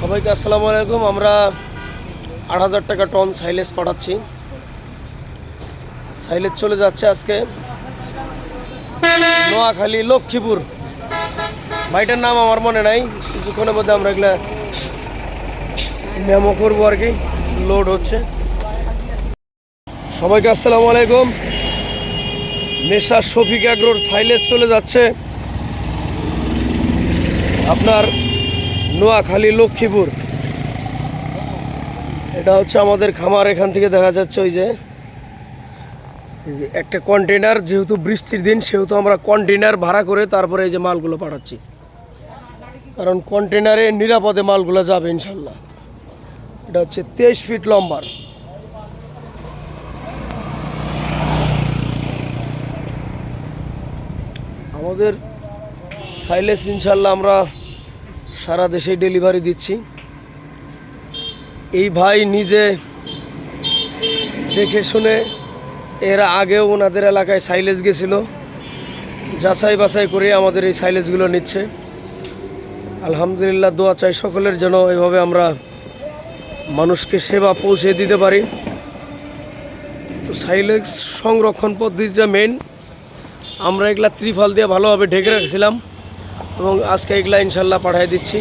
সবাইকে আসসালামু আলাইকুম। আমরা আট হাজার টাকা টন সাইলেজ পাঠাচ্ছি। সাইলেজ চলে যাচ্ছে আজকে। নোয়াখালী, লক্ষ্মীপুর। ভাইটার নাম আমার মনে নাই। কিছুক্ষণের মধ্যে আমরা এগুলা মেমো করব আর কি। লোড হচ্ছে। সবাইকে আসসালামু আলাইকুম। নেশা শফিক অ্যাগ্রোর সাইলেজ চলে যাচ্ছে। আপনার নোয়াখালী, লক্ষ্মীপুর। এটা হচ্ছে আমাদের খামার, এখান থেকে দেখা যাচ্ছে ওই যে একটা কন্টেনার যেহেতু বৃষ্টির দিন, সেহেতু আমরা কন্টেনার ভাড়া করে তারপরে এই যে মালগুলো পাঠাচ্ছি। কারণ কন্টেনারে নিরাপদে মালগুলো যাবে, ইনশাল্লাহ। এটা হচ্ছে তেইশ ফিট লম্বার আমাদের সাইলেস ইনশাল্লাহ আমরা সারা দেশে ডেলিভারি দিচ্ছি। এই ভাই নিজে দেখে শুনে এর আগেও ওনাদের এলাকায় সাইলেজ গেছিল। যাচাই বাছাই করে আমাদের এই সাইলেজগুলো নিচ্ছে। আলহামদুলিল্লাহ দোয়া চাই সকলের যেন এভাবে আমরা মানুষকে সেবা পৌঁছে দিতে পারি। তো সাইলেজ সংরক্ষণ পদ্ধতিটা মেন আমরা এগুলা ত্রিফল দিয়ে ভালোভাবে ঢেকে রাখছিলাম। এবং আজকে এগুলা ইনশাল্লাহ পাঠিয়ে দিচ্ছি।